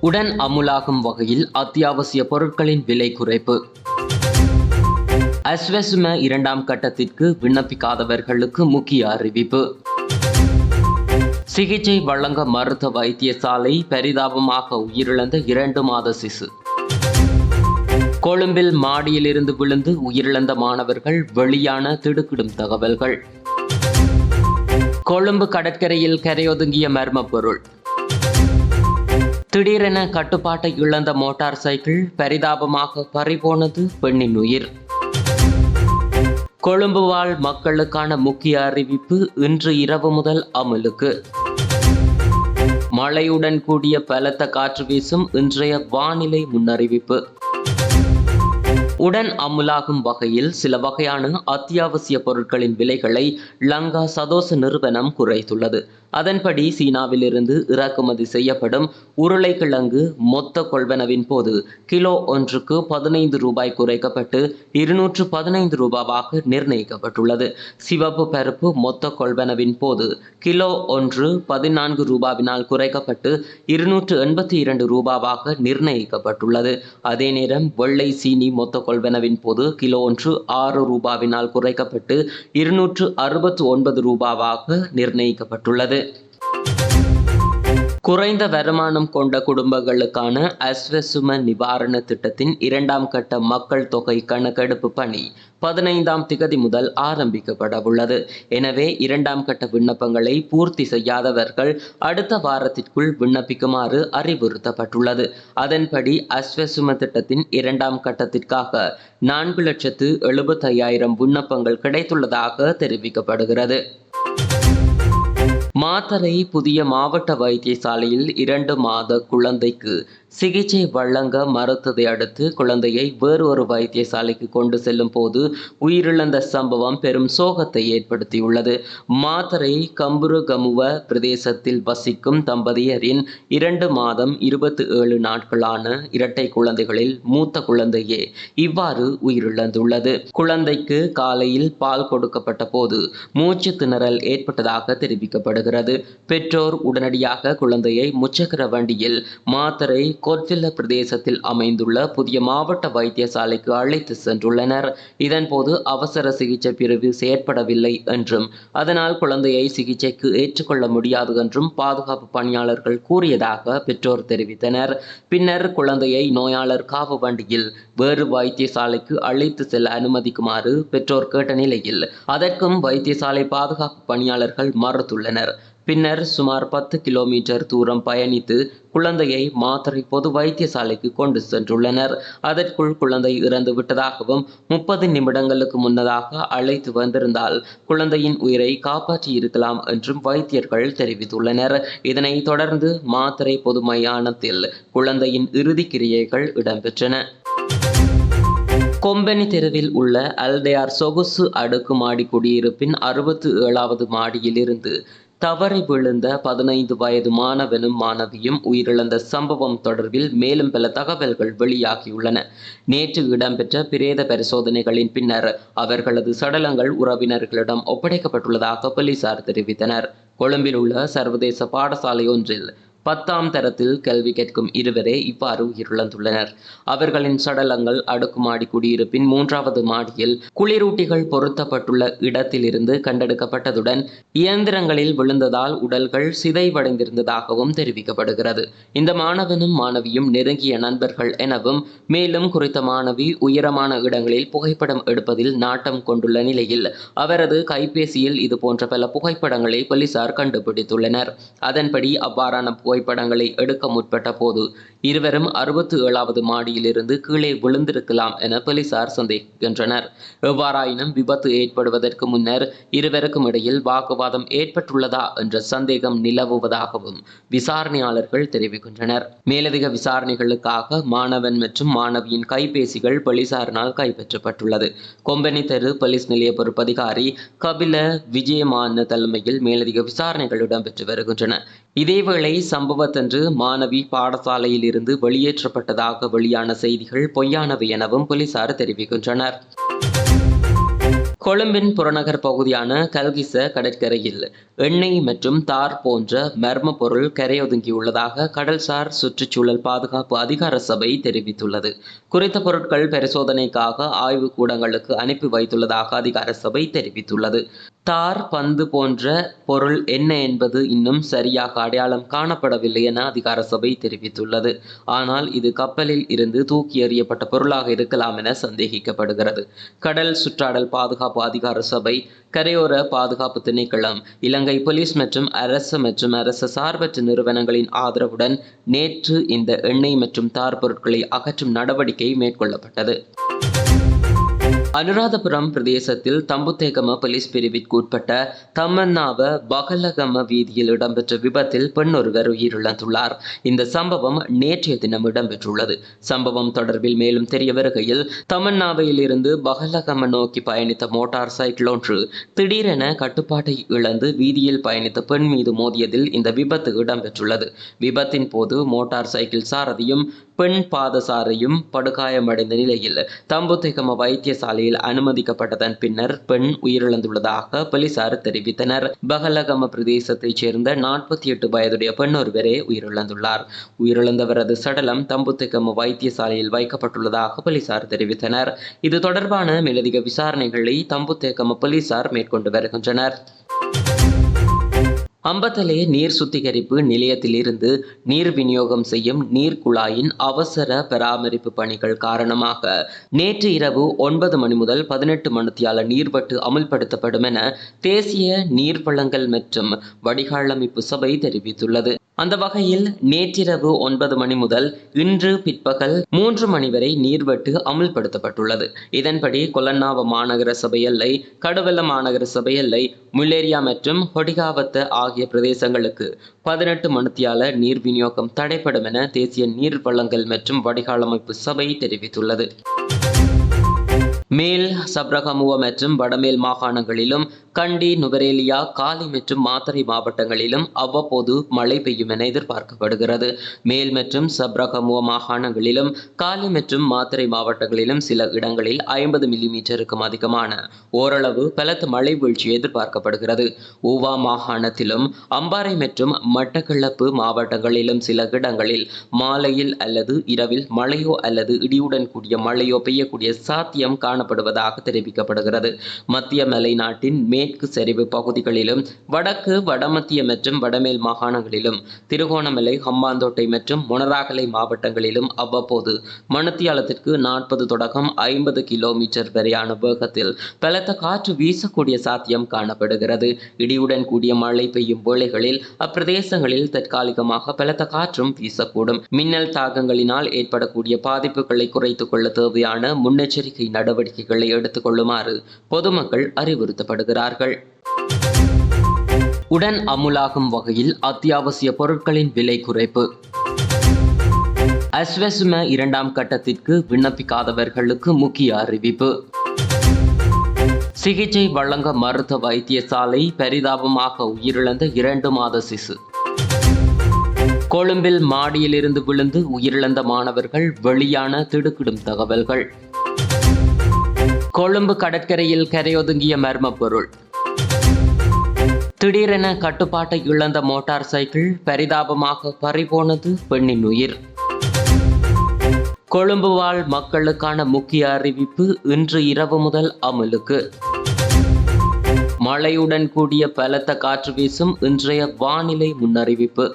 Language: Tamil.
உடன் அமுலாகும் வகையில் அத்தியாவசிய பொருட்களின் விலை குறைப்பு. அஸ்வசும இரண்டாம் கட்டத்திற்கு விண்ணப்பிக்காதவர்களுக்கு முக்கிய அறிவிப்பு. சிகிச்சை வழங்க மருத்துவ வைத்தியசாலை பரிதாபமாக உயிரிழந்த இரண்டு மாத சிசு. கொழும்பில் மாடியிலிருந்து விழுந்து உயிரிழந்த மாணவர்கள் வெளியான திடுக்கிடும் தகவல்கள். கொழும்பு கடற்கரையில் கரையொதுங்கிய மர்ம பொருள். திடீரென கட்டுப்பாட்டை இழந்த மோட்டார் சைக்கிள் பரிதாபமாக பறிபோனது பெண்ணின் உயிர். கொழும்பு வாழ் மக்களுக்கான முக்கிய அறிவிப்பு இன்று இரவு முதல் அமலுக்கு. மழையுடன் கூடிய பலத்த காற்று வீசும் இன்றைய வானிலை முன்னறிவிப்பு. உடன் அமுலாகும் வகையில் சில வகையான அத்தியாவசிய பொருட்களின் விலைகளை லங்கா சதோச நிறுவனம் குறைத்துள்ளது. அதன்படி சீனாவிலிருந்து இறக்குமதி செய்யப்படும் உருளைக்கிழங்கு மொத்த கொள்வனவின் போது கிலோ ஒன்றுக்கு பதினைந்து ரூபாய் குறைக்கப்பட்டு இருநூற்று பதினைந்து ரூபாவாக நிர்ணயிக்கப்பட்டுள்ளது. சிவப்பு பருப்பு மொத்த கொள்வனவின் போது கிலோ ஒன்று பதினான்கு ரூபாவினால் குறைக்கப்பட்டு இருநூற்று எண்பத்தி இரண்டு ரூபாவாக நிர்ணயிக்கப்பட்டுள்ளது. அதே நேரம் வெள்ளை சீனி மொத்த கொள்வனவின் போது கிலோ ஒன்று ஆறு ரூபாவினால் குறைக்கப்பட்டு இருநூற்று அறுபத்து ஒன்பது ரூபாவாக நிர்ணயிக்கப்பட்டுள்ளது. குறைந்த வருமானம் கொண்ட குடும்பங்களுக்கான அஸ்வசும நிவாரண திட்டத்தின் இரண்டாம் கட்ட மக்கள் தொகை கணக்கெடுப்பு பணி பதினைந்தாம் திகதி முதல் ஆரம்பிக்கப்பட உள்ளது. எனவே இரண்டாம் கட்ட விண்ணப்பங்களை பூர்த்தி செய்யாதவர்கள் அடுத்த வாரத்திற்குள் விண்ணப்பிக்குமாறு அறிவுறுத்தப்பட்டுள்ளது. அதன்படி அஸ்வசும திட்டத்தின் இரண்டாம் கட்டத்திற்காக நான்கு லட்சத்து எழுபத்தையாயிரம் விண்ணப்பங்கள் கிடைத்துள்ளதாக தெரிவிக்கப்படுகிறது. மாத்தறை புதிய மாவட்ட வைத்தியசாலையில் இரண்டு மாத குழந்தைக்கு சிகிச்சை வழங்க மறுத்ததை அடுத்து குழந்தையை வேறு ஒரு வைத்தியசாலைக்கு கொண்டு செல்லும் போது உயிரிழந்த சம்பவம் பெரும் சோகத்தை ஏற்படுத்தியுள்ளது. மாத்தரை கம்புருகமுவ பிரதேசத்தில் வசிக்கும் தம்பதியரின் இரண்டு மாதம் இருபத்தி ஏழு நாட்களான இரட்டை குழந்தைகளில் மூத்த குழந்தையே இவ்வாறு உயிரிழந்துள்ளது. குழந்தைக்கு காலையில் பால் கொடுக்கப்பட்ட போது மூச்சு திணறல் ஏற்பட்டதாக தெரிவிக்கப்படுகிறது. பெற்றோர் உடனடியாக குழந்தையை முச்சக்கர வண்டியில் மாத்தரை கோட்வில்ல பிரதேசத்தில் அமைந்துள்ள புதிய மாவட்ட வைத்தியசாலைக்கு அழைத்து சென்றுள்ளனர். இதன்போது அவசர சிகிச்சை பிரிவு செயற்படவில்லை என்றும் அதனால் குழந்தையை சிகிச்சைக்கு ஏற்றுக்கொள்ள முடியாது என்றும் பாதுகாப்பு பணியாளர்கள் கூறியதாக பெற்றோர் தெரிவித்தனர். பின்னர் குழந்தையை நோயாளர் காவு வண்டியில் வேறு வைத்தியசாலைக்கு அழைத்து செல்ல அனுமதிக்குமாறு பெற்றோர் கேட்ட நிலையில் அதற்கும் வைத்தியசாலை பாதுகாப்பு பணியாளர்கள் மறுத்துள்ளனர். பின்னர் சுமார் பத்து கிலோமீட்டர் தூரம் பயணித்து குழந்தையை மாத்தறை பொது வைத்தியசாலைக்கு கொண்டு சென்றுள்ளனர். அதற்குள் குழந்தை இறந்து விட்டதாகவும் முப்பது நிமிடங்களுக்கு முன்னதாக அழைத்து வந்திருந்தால் குழந்தையின் உயிரை காப்பாற்றி இருக்கலாம் என்றும் வைத்தியர்கள் தெரிவித்துள்ளனர். இதனைத் தொடர்ந்து மாத்தறை பொது மையானத்தில் குழந்தையின் இறுதி கிரியைகள் இடம்பெற்றன. கொம்பனி தெருவில் உள்ள அல்தையார் சொகுசு அடுக்குமாடி குடியிருப்பின் அறுபத்து ஏழாவது மாடியிலிருந்து தவறி விழுந்த பதினைந்து வயது மாணவனும் மாணவியும் உயிரிழந்த சம்பவம் தொடர்பில் மேலும் பல தகவல்கள் வெளியாகியுள்ளன. நேற்று இடம்பெற்ற பிரேத பரிசோதனைகளின் பின்னர் அவர்களது சடலங்கள் உறவினர்களிடம் ஒப்படைக்கப்பட்டுள்ளதாக போலீசார் தெரிவித்தனர். கொழும்பில் உள்ள சர்வதேச பாடசாலை ஒன்றில் பத்தாம் தரத்தில் கல்வி கேட்கும் இருவரே இவ்வாறு உயிரிழந்துள்ளனர் அவர்களின் சடலங்கள் அடுக்குமாடி குடியிருப்பின் மூன்றாவது மாடியில் குளிரூட்டிகள் பொருத்தப்பட்டுள்ள இடத்திலிருந்து கண்டெடுக்கப்பட்டதுடன் இயந்திரங்களில் விழுந்ததால் உடல்கள் சிதைவடைந்திருந்ததாகவும் தெரிவிக்கப்படுகிறது. இந்த மாணவனும் மாணவியும் நெருங்கிய நண்பர்கள் எனவும் மேலும் குறித்த மாணவி உயரமான இடங்களில் புகைப்படம் எடுப்பதில் நாட்டம் கொண்டுள்ள நிலையில் அவரது கைபேசியில் இது போன்ற பல புகைப்படங்களை போலீசார் கண்டுபிடித்துள்ளனர். அதன்படி அவ்வாறான புகைப்படங்களை எடுக்க முற்பட்ட போது இருவரும் அறுபத்தி ஏழாவது மாடியிலிருந்து கீழே விழுந்திருக்கலாம் என போலீசார் சந்தேகிக்கின்றனர். எவ்வாறாயினும் விபத்து ஏற்படுவதற்கு முன்னர் இருவருக்கும் இடையில் வாக்குவாதம் ஏற்பட்டுள்ளதா என்ற சந்தேகம் நிலவுவதாகவும் விசாரணையாளர்கள் தெரிவிக்கின்றனர். மேலதிக விசாரணைகளுக்காக மாணவன் மற்றும் மாணவியின் கைபேசிகள் போலீசாரினால் கைப்பற்றப்பட்டுள்ளது. கொம்பனி தெரு போலீஸ் நிலைய பொறுப்பதிகாரி கபில விஜயமான தலைமையில் மேலதிக விசாரணைகள் இடம்பெற்று வருகின்றன. இதேவேளை சம்பவத்தன்று மாணவி பாடசாலையில் இருந்து வெளியேற்றப்பட்டதாக வெளியான செய்திகள் பொய்யானவை எனவும் போலீசார் தெரிவிக்கின்றனர். கொழும்பின் புறநகர் பகுதியான கல்கிச கடற்கரையில் எண்ணெய் மற்றும் தார் போன்ற மர்ம பொருள் கரையொதுங்கியுள்ளதாக கடல்சார் சுற்றுச்சூழல் பாதுகாப்பு அதிகார சபை தெரிவித்துள்ளது. குறித்த பொருட்கள் பரிசோதனைக்காக ஆய்வு கூடங்களுக்கு அனுப்பி வைத்துள்ளதாக அதிகார சபை தெரிவித்துள்ளது. தார் பந்து போன்ற பொருள் என்ன என்பது இன்னும் சரியாக அடையாளம் காணப்படவில்லை என அதிகார சபை தெரிவித்துள்ளது. ஆனால் இது கப்பலில் இருந்து தூக்கி எறியப்பட்ட பொருளாக இருக்கலாம் என சந்தேகிக்கப்படுகிறது. கடல் சுற்றாடல் பாதுகாப்பு அதிகார சபை கரையோர பாதுகாப்பு திணைக்களம் இலங்கை போலீஸ் மற்றும் அரசு மற்றும் அரசு சார்பற்ற நிறுவனங்களின் ஆதரவுடன் நேற்று இந்த எண்ணெய் மற்றும் தார் பொருட்களை அகற்றும் நடவடிக்கை மேற்கொள்ளப்பட்டது. அனுராதபுரம் பிரதேசத்தில் தம்புத்தேகம போலீஸ் பிரிவிற்குட்பட்ட தம்மன்னாவ பகலகம வீதியில் இடம்பெற்ற விபத்தில் பெண் ஒருவர் உயிரிழந்துள்ளார். இந்த சம்பவம் நேற்றைய தினம் இடம்பெற்றுள்ளது. சம்பவம் தொடர்பில் மேலும் தெரிய வருகையில் தமன்னாவையில் இருந்து பகலகம நோக்கி பயணித்த மோட்டார் சைக்கிள் ஒன்று திடீரென கட்டுப்பாட்டை இழந்து வீதியில் பயணித்த பெண் மீது மோதியதில் இந்த விபத்து இடம்பெற்றுள்ளது. விபத்தின் போது மோட்டார் சைக்கிள் சாரதியும் பெண் பாதசாரையும் படுகாயமடைந்த நிலையில் தம்புத்திகம வைத்தியசாலையில் அனுமதிக்கப்பட்டதன் பின்னர் பெண் உயிரிழந்துள்ளதாக போலீசார் தெரிவித்தனர். பகலகம பிரதேசத்தைச் சேர்ந்த நாற்பத்தி எட்டு வயதுடைய பெண் ஒருவரே உயிரிழந்துள்ளார். உயிரிழந்தவரது சடலம் தம்புத்திகம வைத்தியசாலையில் வைக்கப்பட்டுள்ளதாக போலீசார் தெரிவித்தனர். இது தொடர்பான மேலதிக விசாரணைகளை தம்புத்தேகம போலீசார் மேற்கொண்டு வருகின்றனர். அம்பத்தலே நீர் சுத்திகரிப்பு நிலையத்திலிருந்து நீர் விநியோகம் செய்யும் நீர் குழாயின் அவசர பராமரிப்பு பணிகள் காரணமாக நேற்று இரவு ஒன்பது மணி முதல் பதினெட்டு மணித்தியால நீர்வட்டு அமுல்படுத்தப்படும் என தேசிய நீர்வளங்கள் மற்றும் வடிகாலமைப்பு சபை தெரிவித்துள்ளது. அந்த வகையில் நேற்றிரவு ஒன்பது மணி முதல் இன்று பிற்பகல் மூன்று மணி வரை நீர்வெட்டு அமுல்படுத்தப்பட்டுள்ளது. இதன்படி கொலன்னாவ மாநகர சபை எல்லை கடுவெல்ல மாநகர சபை எல்லை முல்லேரியா மற்றும் ஹொடிகாவத்த ஆகிய பிரதேசங்களுக்கு பதினெட்டு மணித்தியால நீர் விநியோகம் தடைப்படும் என தேசிய நீர் வளங்கள் மற்றும் வடிகாலமைப்பு சபை தெரிவித்துள்ளது. மேல் சப்ரகமுவ மற்றும் வடமேல் மாகாணங்களிலும் கண்டி நுவரேலியா காலி மற்றும் மாத்தறை மாவட்டங்களிலும் அவ்வப்போது மழை பெய்யும் என எதிர்பார்க்கப்படுகிறது. மேல் மற்றும் சப்ரகமுவ மாகாணங்களிலும் காலி மற்றும் மாத்தறை மாவட்டங்களிலும் சில இடங்களில் ஐம்பது மில்லிமீட்டருக்கும் அதிகமான ஓரளவு பலத்த மழை வீழ்ச்சி எதிர்பார்க்கப்படுகிறது. ஊவா மாகாணத்திலும் அம்பாறை மற்றும் மட்டக்களப்பு மாவட்டங்களிலும் சில இடங்களில் மாலையில் அல்லது இரவில் மழையோ அல்லது இடியுடன் கூடிய மழையோ பெய்யக்கூடிய சாத்தியம் காணப்படுவதாக தெரிவிக்கப்படுகிறது. மத்திய மலைநாட்டின் மே மேற்கு சரிவு பகுதிகளிலும் வடக்கு வடமத்திய மற்றும் வடமேல் மாகாணங்களிலும் திருகோணமலை ஹம்பாந்தோட்டை மற்றும் மொனராகலை மாவட்டங்களிலும் அவ்வப்போது மணத்தியாலத்திற்கு நாற்பது தொடக்கம் ஐம்பது கிலோமீட்டர் வரையான வேகத்தில் பலத்த காற்று வீசக்கூடிய சாத்தியம் காணப்படுகிறது. இடியுடன் கூடிய மழை பெய்யும் வேளைகளில் அப்பிரதேசங்களில் தற்காலிகமாக பலத்த காற்றும் வீசக்கூடும். மின்னல் தாக்கங்களினால் ஏற்படக்கூடிய பாதிப்புகளை குறைத்துக் கொள்ள தேவையான முன்னெச்சரிக்கை நடவடிக்கைகளை எடுத்துக் கொள்ளுமாறு பொதுமக்கள் அறிவுறுத்தப்படுகிறார் அறிவுறுத்தப்படுகிறார்கள் உடன் அமுலாகும் வகையில் அத்தியாவசிய பொருட்களின் விலை குறைப்பு. அஸ்வசும இரண்டாம் கட்டத்திற்கு விண்ணப்பிக்காதவர்களுக்கு முக்கிய அறிவிப்பு. சிகிச்சை வழங்க மருத்துவ வைத்தியசாலை பரிதாபமாக உயிரிழந்த இரண்டு மாத சிசு. கொழும்பில் மாடியிலிருந்து விழுந்து உயிரிழந்த மாணவர்கள் வெளியான திடுக்கிடும் தகவல்கள். கொழும்பு கடற்கரையில் கரையொதுங்கிய மர்ம பொருள். திடீரென கட்டுப்பாட்டை இழந்த மோட்டார் சைக்கிள் பரிதாபமாக பறிபோனது பெண்ணின் உயிர். கொழும்பு வாழ் மக்களுக்கான முக்கிய அறிவிப்பு இன்று இரவு முதல் அமலுக்கு. மழையுடன் கூடிய பலத்த காற்று வீசும் இன்றைய வானிலை முன்னறிவிப்பு.